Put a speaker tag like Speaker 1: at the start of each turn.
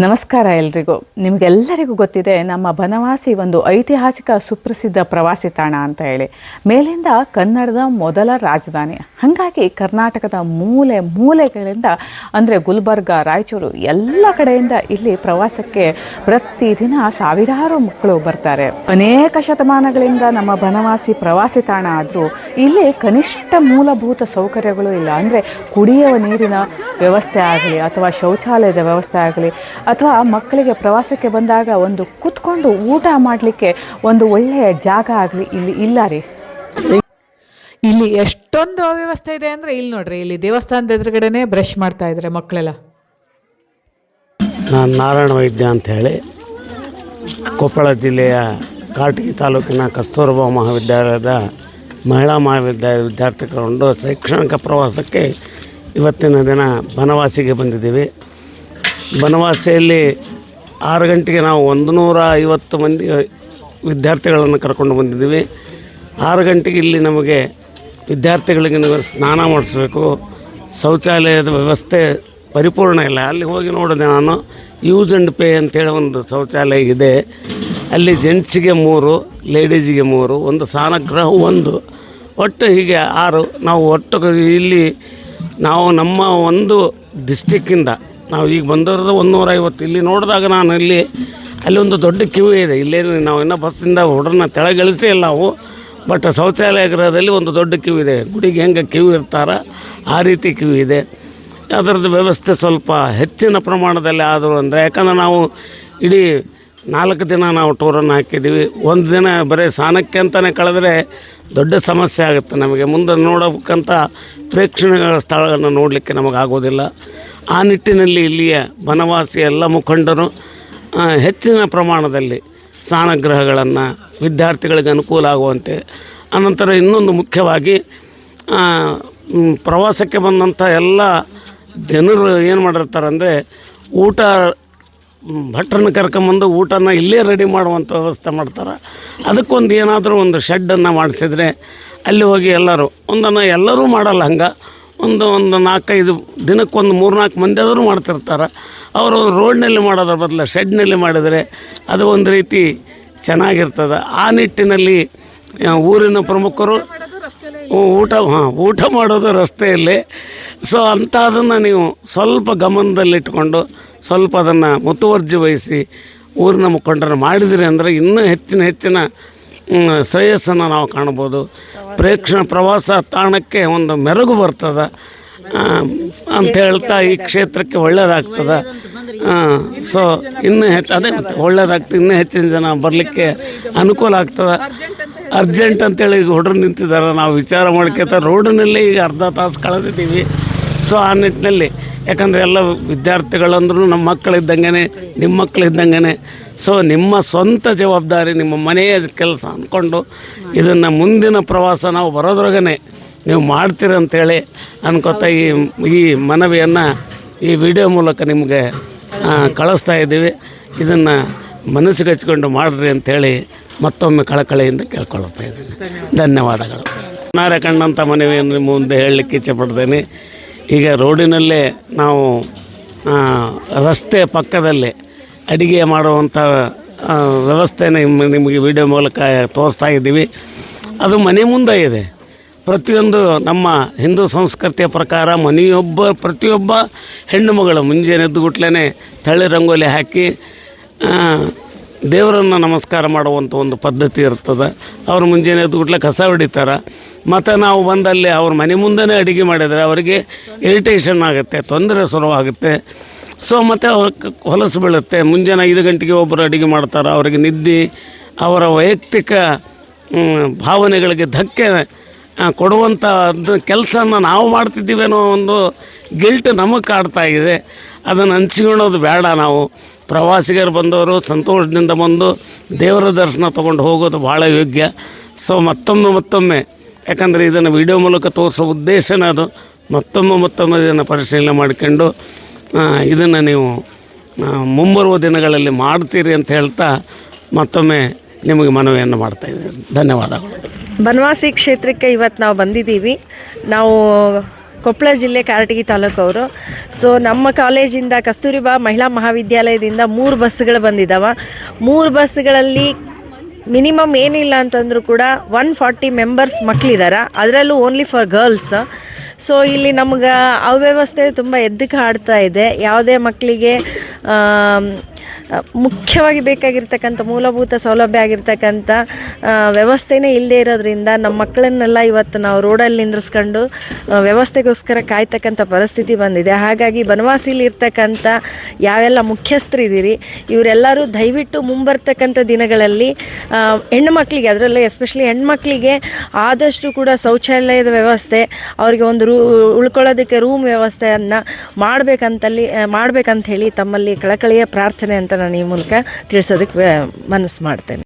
Speaker 1: ನಮಸ್ಕಾರ ಎಲ್ರಿಗೂ. ನಿಮಗೆಲ್ಲರಿಗೂ ಗೊತ್ತಿದೆ, ನಮ್ಮ ಬನವಾಸಿ ಒಂದು ಐತಿಹಾಸಿಕ ಸುಪ್ರಸಿದ್ಧ ಪ್ರವಾಸಿ ತಾಣ ಅಂತ ಹೇಳಿ. ಮೇಲಿಂದ ಕನ್ನಡದ ಮೊದಲ ರಾಜಧಾನಿ. ಹಾಗಾಗಿ ಕರ್ನಾಟಕದ ಮೂಲೆ ಮೂಲೆಗಳಿಂದ, ಅಂದರೆ ಗುಲ್ಬರ್ಗ, ರಾಯಚೂರು, ಎಲ್ಲ ಕಡೆಯಿಂದ ಇಲ್ಲಿ ಪ್ರವಾಸಕ್ಕೆ ಪ್ರತಿದಿನ ಸಾವಿರಾರು ಮಕ್ಕಳು ಬರ್ತಾರೆ. ಅನೇಕ ಶತಮಾನಗಳಿಂದ ನಮ್ಮ ಬನವಾಸಿ ಪ್ರವಾಸಿ ತಾಣ ಆದರೂ ಇಲ್ಲಿ ಕನಿಷ್ಠ ಮೂಲಭೂತ ಸೌಕರ್ಯಗಳು ಇಲ್ಲ. ಅಂದರೆ ಕುಡಿಯುವ ನೀರಿನ ವ್ಯವಸ್ಥೆ ಆಗಲಿ, ಅಥವಾ ಶೌಚಾಲಯದ ವ್ಯವಸ್ಥೆ ಆಗಲಿ ಅಥವಾ ಮಕ್ಕಳಿಗೆ ಪ್ರವಾಸಕ್ಕೆ ಬಂದಾಗ ಒಂದು ಕೂತ್ಕೊಂಡು ಊಟ ಮಾಡಲಿಕ್ಕೆ ಒಂದು ಒಳ್ಳೆಯ ಜಾಗ ಆಗಲಿ ಇಲ್ಲಿ ಇಲ್ಲ ರೀ.
Speaker 2: ಇಲ್ಲಿ ಎಷ್ಟೊಂದು ಅವ್ಯವಸ್ಥೆ ಇದೆ ಅಂದರೆ ಇಲ್ಲಿ ನೋಡ್ರಿ ಇಲ್ಲಿ ದೇವಸ್ಥಾನದ ಎದುರುಗಡೆನೆ ಬ್ರಷ್ ಮಾಡ್ತಾ ಇದ್ದಾರೆ ಮಕ್ಕಳೆಲ್ಲ.
Speaker 3: ನಾನು ನಾರಾಯಣ ವೈದ್ಯ ಅಂತ ಹೇಳಿ ಕೊಪ್ಪಳ ಜಿಲ್ಲೆಯ ಕಾಟಗಿ ತಾಲೂಕಿನ ಕಸ್ತೂರಬಾ ಮಹಾವಿದ್ಯಾಲಯದ ಮಹಿಳಾ ಮಹಾವಿದ್ಯಾಲಯ ವಿದ್ಯಾರ್ಥಿಗಳು ಶೈಕ್ಷಣಿಕ ಪ್ರವಾಸಕ್ಕೆ ಇವತ್ತಿನ ದಿನ ಬನವಾಸಿಗೆ ಬಂದಿದ್ದೀವಿ. ಬನವಾಸಿಯಲ್ಲಿ ಆರು ಗಂಟೆಗೆ ನಾವು ಒಂದು ನೂರ ಐವತ್ತು ಮಂದಿ ವಿದ್ಯಾರ್ಥಿಗಳನ್ನು ಕರ್ಕೊಂಡು ಬಂದಿದ್ದೀವಿ. ಆರು ಗಂಟೆಗೆ ಇಲ್ಲಿ ನಮಗೆ ವಿದ್ಯಾರ್ಥಿಗಳಿಗೆ ಸ್ನಾನ ಮಾಡಿಸ್ಬೇಕು. ಶೌಚಾಲಯದ ವ್ಯವಸ್ಥೆ ಪರಿಪೂರ್ಣ ಇಲ್ಲ. ಅಲ್ಲಿ ಹೋಗಿ ನೋಡಿದೆ ನಾನು ಯೂಸ್ ಆ್ಯಂಡ್ ಪೇ ಅಂತೇಳಿ ಒಂದು ಶೌಚಾಲಯ ಇದೆ. ಅಲ್ಲಿ ಜೆಂಟ್ಸಿಗೆ ಮೂರು ಲೇಡೀಸಿಗೆ ಮೂರು, ಒಂದು ಸ್ನಾನಗೃಹ ಒಂದು. ಒಟ್ಟು ಹೀಗೆ ಆರು, ನಾವು ಒಟ್ಟು ಇಲ್ಲಿ, ನಾವು ನಮ್ಮ ಒಂದು ಡಿಸ್ಟಿಕ್ಕಿಂದ ನಾವು ಈಗ ಬಂದಿರೋದು ಒಂದೂರ ಐವತ್ತು ಇಲ್ಲಿ ನೋಡಿದಾಗ ನಾನು ಇಲ್ಲಿ ಅಲ್ಲಿ ಒಂದು ದೊಡ್ಡ ಕ್ಯೂ ಇದೆ. ಇಲ್ಲೇನು ನಾವು ಇನ್ನೂ ಬಸ್ಸಿಂದ ಹುಡ್ರನ್ನ ತೆಳಗಿಳಿಸೇ ಇಲ್ಲ ನಾವು. ಬಟ್ ಶೌಚಾಲಯ ಗೃಹದಲ್ಲಿ ಒಂದು ದೊಡ್ಡ ಕ್ಯೂ ಇದೆ. ಗುಡಿಗೆ ಹೆಂಗೆ ಕ್ಯೂ ಇರ್ತಾರ ಆ ರೀತಿ ಕ್ಯೂ ಇದೆ. ಅದರದ್ದು ವ್ಯವಸ್ಥೆ ಸ್ವಲ್ಪ ಹೆಚ್ಚಿನ ಪ್ರಮಾಣದಲ್ಲಿ ಆದರು ಅಂದರೆ, ಯಾಕಂದ್ರೆ ನಾವು ಇಡೀ ನಾಲ್ಕು ದಿನ ನಾವು ಟೂರನ್ನು ಹಾಕಿದ್ದೀವಿ. ಒಂದು ದಿನ ಬರೀ ಸ್ನಾನಕ್ಕೆ ಅಂತಲೇ ಕಳೆದ್ರೆ ದೊಡ್ಡ ಸಮಸ್ಯೆ ಆಗುತ್ತೆ ನಮಗೆ. ಮುಂದೆ ನೋಡಬೇಕಂತ ಪ್ರೇಕ್ಷಣೀಯ ಸ್ಥಳಗಳನ್ನು ನೋಡಲಿಕ್ಕೆ ನಮಗಾಗೋದಿಲ್ಲ. ಆ ನಿಟ್ಟಿನಲ್ಲಿ ಇಲ್ಲಿಯ ಬನವಾಸಿ ಎಲ್ಲ ಮುಖಂಡರು ಹೆಚ್ಚಿನ ಪ್ರಮಾಣದಲ್ಲಿ ಸ್ನಾನಗೃಹಗಳನ್ನು ವಿದ್ಯಾರ್ಥಿಗಳಿಗೆ ಅನುಕೂಲ ಆಗುವಂತೆ. ಅನಂತರ ಇನ್ನೊಂದು ಮುಖ್ಯವಾಗಿ ಪ್ರವಾಸಕ್ಕೆ ಬಂದಂಥ ಎಲ್ಲ ಜನರು ಏನು ಮಾಡಿರ್ತಾರೆ ಅಂದರೆ ಊಟ ಭಟ್ರನ್ನ ಕರ್ಕೊಂಬಂದು ಊಟನ ಇಲ್ಲೇ ರೆಡಿ ಮಾಡುವಂಥ ವ್ಯವಸ್ಥೆ ಮಾಡ್ತಾರೆ. ಅದಕ್ಕೊಂದು ಏನಾದರೂ ಒಂದು ಶೆಡ್ಡನ್ನು ಮಾಡಿಸಿದರೆ ಅಲ್ಲಿ ಹೋಗಿ ಎಲ್ಲರೂ, ಒಂದನ್ನು ಎಲ್ಲರೂ ಮಾಡಲ್ಲ ಹಂಗೆ. ಒಂದು ಒಂದು ನಾಲ್ಕೈದು ದಿನಕ್ಕೊಂದು ಮೂರು ನಾಲ್ಕು ಮಂದಿ ಆದರೂ ಮಾಡ್ತಿರ್ತಾರೆ. ಅವರು ರೋಡ್ನಲ್ಲಿ ಮಾಡೋದ್ರ ಬದಲು ಶೆಡ್ನಲ್ಲಿ ಮಾಡಿದರೆ ಅದು ಒಂದು ರೀತಿ ಚೆನ್ನಾಗಿರ್ತದೆ. ಆ ನಿಟ್ಟಿನಲ್ಲಿ ಊರಿನ ಪ್ರಮುಖರು ಊಟ, ಹಾಂ, ಊಟ ಮಾಡೋದು ರಸ್ತೆಯಲ್ಲಿ. ಸೊ ಅಂಥದನ್ನು ನೀವು ಸ್ವಲ್ಪ ಗಮನದಲ್ಲಿಟ್ಕೊಂಡು ಸ್ವಲ್ಪ ಅದನ್ನು ಮುತುವರ್ಜಿ ವಹಿಸಿ ಊರಿನ ಮುಖಂಡರು ಮಾಡಿದಿರಿ ಅಂದರೆ ಇನ್ನೂ ಹೆಚ್ಚಿನ ಹೆಚ್ಚಿನ ಶ್ರೇಯಸ್ಸನ್ನು ನಾವು ಕಾಣ್ಬೋದು. ಪ್ರೇಕ್ಷಣ ಪ್ರವಾಸ ತಾಣಕ್ಕೆ ಒಂದು ಮೆರುಗು ಬರ್ತದೆ. ಅಂತ ಹೇಳ್ತಾ ಈ ಕ್ಷೇತ್ರಕ್ಕೆ ಒಳ್ಳೆಯದಾಗ್ತದೆ ಸೊ ಇನ್ನೂ ಹೆಚ್ಚು ಅದೇ ಮತ್ತೆ ಒಳ್ಳೇದಾಗ್ತದೆ ಇನ್ನೂ ಹೆಚ್ಚಿನ ಜನ ಬರಲಿಕ್ಕೆ ಅನುಕೂಲ ಆಗ್ತದೆ. ಅರ್ಜೆಂಟ್ ಅಂತೇಳಿ ಈಗ ಹುಡುಗರು ನಿಂತಿದ್ದಾರೆ. ನಾವು ವಿಚಾರ ಮಾಡ್ಕೋತ ರೋಡಿನಲ್ಲಿ ಈಗ ಅರ್ಧ ತಾಸು ಕಳೆದಿದ್ದೀವಿ. ಸೊ ಆ ನಿಟ್ಟಿನಲ್ಲಿ ಯಾಕಂದರೆ ಎಲ್ಲ ವಿದ್ಯಾರ್ಥಿಗಳಂದ್ರೂ ನಮ್ಮ ಮಕ್ಕಳಿದ್ದಂಗೆ ನಿಮ್ಮ ಮಕ್ಕಳಿದ್ದಂಗೆ ಸೊ ನಿಮ್ಮ ಸ್ವಂತ ಜವಾಬ್ದಾರಿ, ನಿಮ್ಮ ಮನೆಯ ಕೆಲಸ ಅಂದ್ಕೊಂಡು ಇದನ್ನು ಮುಂದಿನ ಪ್ರವಾಸ ನಾವು ಬರೋದ್ರೊಳಗನೆ ನೀವು ಮಾಡ್ತೀರಿ ಅಂತೇಳಿ ಅನ್ಕೋತ ಈ ಈ ಮನವಿಯನ್ನು ಈ ವಿಡಿಯೋ ಮೂಲಕ ನಿಮಗೆ ಕಳಿಸ್ತಾ ಇದ್ದೀವಿ. ಇದನ್ನು ಮನಸ್ಸಿಗೆ ಹಚ್ಕೊಂಡು ಮಾಡಿರಿ ಅಂಥೇಳಿ ಮತ್ತೊಮ್ಮೆ ಕಳಕಳೆಯಿಂದ ಕೇಳ್ಕೊಳ್ತಾ ಇದ್ದೀನಿ. ಧನ್ಯವಾದಗಳು. ನಾರೆ ಕಂಡಂಥ ಮನವಿಯನ್ನು ಮುಂದೆ ಹೇಳಲಿಕ್ಕೆ ಇಚ್ಛೆಪಡ್ತೇನೆ ಈಗ ರೋಡಿನಲ್ಲೇ ನಾವು ರಸ್ತೆ ಪಕ್ಕದಲ್ಲೇ ಅಡಿಗೆ ಮಾಡುವಂಥ ವ್ಯವಸ್ಥೆನ ನಿಮಗೆ ವಿಡಿಯೋ ಮೂಲಕ ತೋರಿಸ್ತಾ ಇದ್ದೀವಿ. ಅದು ಮನೆ ಮುಂದೆ ಇದೆ. ಪ್ರತಿಯೊಂದು ನಮ್ಮ ಹಿಂದೂ ಸಂಸ್ಕೃತಿಯ ಪ್ರಕಾರ ಮನೆಯೊಬ್ಬ, ಪ್ರತಿಯೊಬ್ಬ ಹೆಣ್ಣು ಮಗಳು ಮುಂಜಾನೆ ಎದ್ದುಗುಟ್ಲೇ ತಳ್ಳಿ ರಂಗೋಲಿ ಹಾಕಿ ದೇವರನ್ನು ನಮಸ್ಕಾರ ಮಾಡುವಂಥ ಒಂದು ಪದ್ಧತಿ ಇರ್ತದೆ. ಅವರು ಮುಂಜಾನೆ ಎದ್ದುಗುಟ್ಲೆ ಕಸ ಹೊಡಿತಾರೆ. ಮತ್ತು ನಾವು ಬಂದಲ್ಲಿ ಅವ್ರ ಮನೆ ಮುಂದೆನೇ ಅಡುಗೆ ಮಾಡಿದರೆ ಅವರಿಗೆ ಇರಿಟೇಷನ್ ಆಗುತ್ತೆ, ತೊಂದರೆ ಶುರುವಾಗುತ್ತೆ. ಸೊ ಮತ್ತು ಅವ್ರ ಹೊಲಸು ಬೀಳುತ್ತೆ. ಮುಂಜಾನೆ ಐದು ಗಂಟೆಗೆ ಒಬ್ಬರು ಅಡುಗೆ ಮಾಡ್ತಾರೆ, ಅವರಿಗೆ ನಿದ್ದೆ, ಅವರ ವೈಯಕ್ತಿಕ ಭಾವನೆಗಳಿಗೆ ಧಕ್ಕೆ ಕೊಡುವಂಥ ಕೆಲಸನ ನಾವು ಮಾಡ್ತಿದ್ದೀವಿ ಅನ್ನೋ ಒಂದು ಗಿಲ್ಟ್ ನಮಗೆ ಕಾಡ್ತಾ ಇದೆ. ಅದನ್ನು ಹಂಚ್ಕೊಳ್ಳೋದು ಬೇಡ ನಾವು. ಪ್ರವಾಸಿಗರು ಬಂದವರು ಸಂತೋಷದಿಂದ ಬಂದು ದೇವರ ದರ್ಶನ ತೊಗೊಂಡು ಹೋಗೋದು ಭಾಳ ಯೋಗ್ಯ. ಸೊ ಮತ್ತೊಮ್ಮೆ ಮತ್ತೊಮ್ಮೆ. ಯಾಕಂದರೆ ಇದನ್ನು ವಿಡಿಯೋ ಮೂಲಕ ತೋರಿಸೋ ಉದ್ದೇಶನ ಅದು. ಮತ್ತೊಮ್ಮೆ ಮತ್ತೊಮ್ಮೆ ಇದನ್ನು ಪರಿಶೀಲನೆ ಮಾಡಿಕೊಂಡು ಇದನ್ನು ನೀವು ಮುಂಬರುವ ದಿನಗಳಲ್ಲಿ ಮಾಡ್ತೀರಿ ಅಂತ ಹೇಳ್ತಾ ಮತ್ತೊಮ್ಮೆ ನಿಮಗೆ ಮನವಿಯನ್ನು ಮಾಡ್ತಾ ಇದ್ದೇನೆ. ಧನ್ಯವಾದಗಳು.
Speaker 4: ಬನವಾಸಿ ಕ್ಷೇತ್ರಕ್ಕೆ ಇವತ್ತು ನಾವು ಬಂದಿದ್ದೀವಿ. ನಾವು ಕೊಪ್ಪಳ ಜಿಲ್ಲೆ ಕಾರಟಗಿ ತಾಲೂಕು ಅವರು ಸೊ ನಮ್ಮ ಕಾಲೇಜಿಂದ ಕಸ್ತೂರಿಬಾ ಮಹಿಳಾ ಮಹಾವಿದ್ಯಾಲಯದಿಂದ ಮೂರು ಬಸ್ಸುಗಳು ಬಂದಿದ್ದಾವೆ. ಮೂರು ಬಸ್ಸುಗಳಲ್ಲಿ ಮಿನಿಮಮ್ ಏನಿಲ್ಲ ಅಂತಂದರೂ ಕೂಡ ಒನ್ ಫಾರ್ಟಿ ಮೆಂಬರ್ಸ್ ಮಕ್ಕಳಿದ್ದಾರೆ ಅದರಲ್ಲೂ ಓನ್ಲಿ ಫಾರ್ ಗರ್ಲ್ಸ್ ಸೊ ಇಲ್ಲಿ ನಮ್ಗೆ ಅವ್ಯವಸ್ಥೆ ತುಂಬ ಎದ್ದಕ್ಕೆ ಆಡ್ತಾ ಇದೆ. ಯಾವುದೇ ಮಕ್ಕಳಿಗೆ ಮುಖ್ಯವಾಗಿ ಬೇಕಾಗಿರ್ತಕ್ಕಂಥ ಮೂಲಭೂತ ಸೌಲಭ್ಯ ಆಗಿರ್ತಕ್ಕಂಥ ವ್ಯವಸ್ಥೆನೇ ಇಲ್ಲದೆ ಇರೋದ್ರಿಂದ ನಮ್ಮ ಮಕ್ಕಳನ್ನೆಲ್ಲ ಇವತ್ತು ನಾವು ರೋಡಲ್ಲಿ ನಿಂದ್ರಿಸ್ಕೊಂಡು ವ್ಯವಸ್ಥೆಗೋಸ್ಕರ ಕಾಯ್ತಕ್ಕಂಥ ಪರಿಸ್ಥಿತಿ ಬಂದಿದೆ. ಹಾಗಾಗಿ ಬನವಾಸಿಲಿ ಇರ್ತಕ್ಕಂಥ ಯಾವೆಲ್ಲ ಮುಖ್ಯಸ್ಥರಿದ್ದೀರಿ, ಇವರೆಲ್ಲರೂ ದಯವಿಟ್ಟು ಮುಂಬರ್ತಕ್ಕಂಥ ದಿನಗಳಲ್ಲಿ ಹೆಣ್ಣು ಮಕ್ಕಳಿಗೆ ಅದರಲ್ಲೂ ಎಸ್ಪೆಷಲಿ ಹೆಣ್ಮಕ್ಳಿಗೆ ಆದಷ್ಟು ಕೂಡ ಶೌಚಾಲಯದ ವ್ಯವಸ್ಥೆ, ಅವರಿಗೆ ಒಂದು ರೂ, ಉಳ್ಕೊಳ್ಳೋದಕ್ಕೆ ರೂಮ್ ವ್ಯವಸ್ಥೆಯನ್ನು ಮಾಡಬೇಕಂತಲ್ಲಿ ಮಾಡಬೇಕಂತ ಹೇಳಿ ತಮ್ಮಲ್ಲಿ ಕಳಕಳಿಯ ಪ್ರಾರ್ಥನೆ ಅಂತ ನಾನು ಈ ಮೂಲಕ ತಿಳಿಸೋದಕ್ಕೆ ಮನಸ್ಸು ಮಾಡ್ತೇನೆ.